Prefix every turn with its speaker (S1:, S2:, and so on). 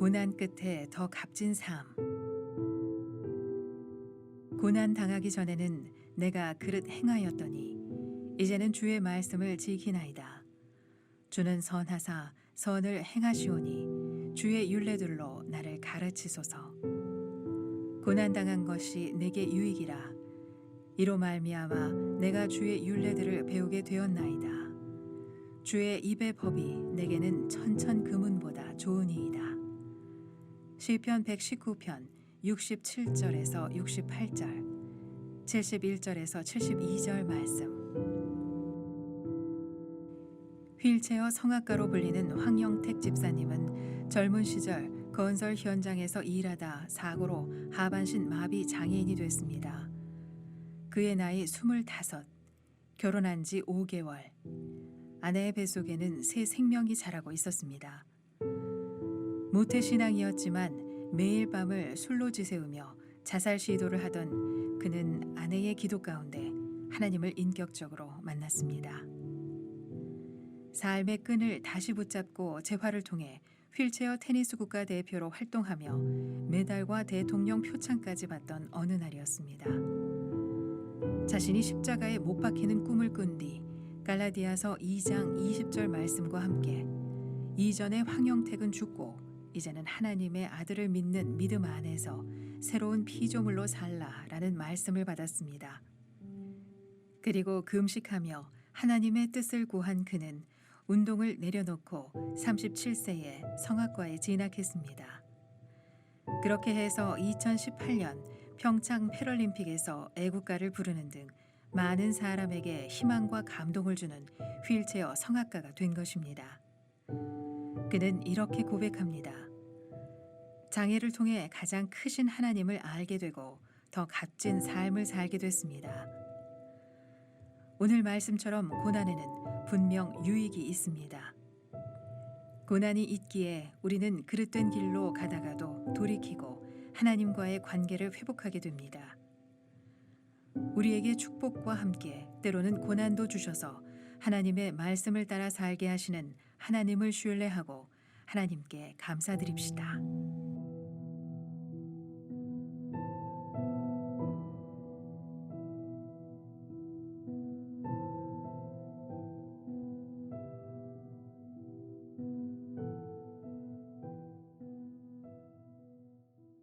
S1: 고난 끝에 더 값진 삶. 고난 당하기 전에는 내가 그릇 행하였더니 이제는 주의 말씀을 지키나이다. 주는 선하사 선을 행하시오니 주의 윤례들로 나를 가르치소서. 고난 당한 것이 내게 유익이라. 이로 말미암아 내가 주의 윤례들을 배우게 되었나이다. 주의 입의 법이 내게는 천천 금은보다 좋으니이다. 시편 119편 67절에서 68절, 71절에서 72절 말씀. 휠체어 성악가로 불리는 황영택 집사님은 젊은 시절 건설 현장에서 일하다 사고로 하반신 마비 장애인이 됐습니다. 그의 나이 25, 결혼한 지 5개월. 아내의 뱃속에는 새 생명이 자라고 있었습니다. 모태신앙이었지만 매일 밤을 술로 지새우며 자살 시도를 하던 그는 아내의 기도 가운데 하나님을 인격적으로 만났습니다. 삶의 끈을 다시 붙잡고 재활을 통해 휠체어 테니스 국가 대표로 활동하며 메달과 대통령 표창까지 받던 어느 날이었습니다. 자신이 십자가에 못 박히는 꿈을 꾼 뒤 갈라디아서 2장 20절 말씀과 함께 이전에 황영택은 죽고 이제는 하나님의 아들을 믿는 믿음 안에서 새로운 피조물로 살라라는 말씀을 받았습니다. 그리고 금식하며 하나님의 뜻을 구한 그는 운동을 내려놓고 37세에 성악과에 진학했습니다. 그렇게 해서 2018년 평창 패럴림픽에서 애국가를 부르는 등 많은 사람에게 희망과 감동을 주는 휠체어 성악가가 된 것입니다. 그는 이렇게 고백합니다. 장애를 통해 가장 크신 하나님을 알게 되고 더 값진 삶을 살게 됐습니다. 오늘 말씀처럼 고난에는 분명 유익이 있습니다. 고난이 있기에 우리는 그릇된 길로 가다가도 돌이키고 하나님과의 관계를 회복하게 됩니다. 우리에게 축복과 함께 때로는 고난도 주셔서 하나님의 말씀을 따라 살게 하시는 하나님을 신뢰하고 하나님께 감사드립시다.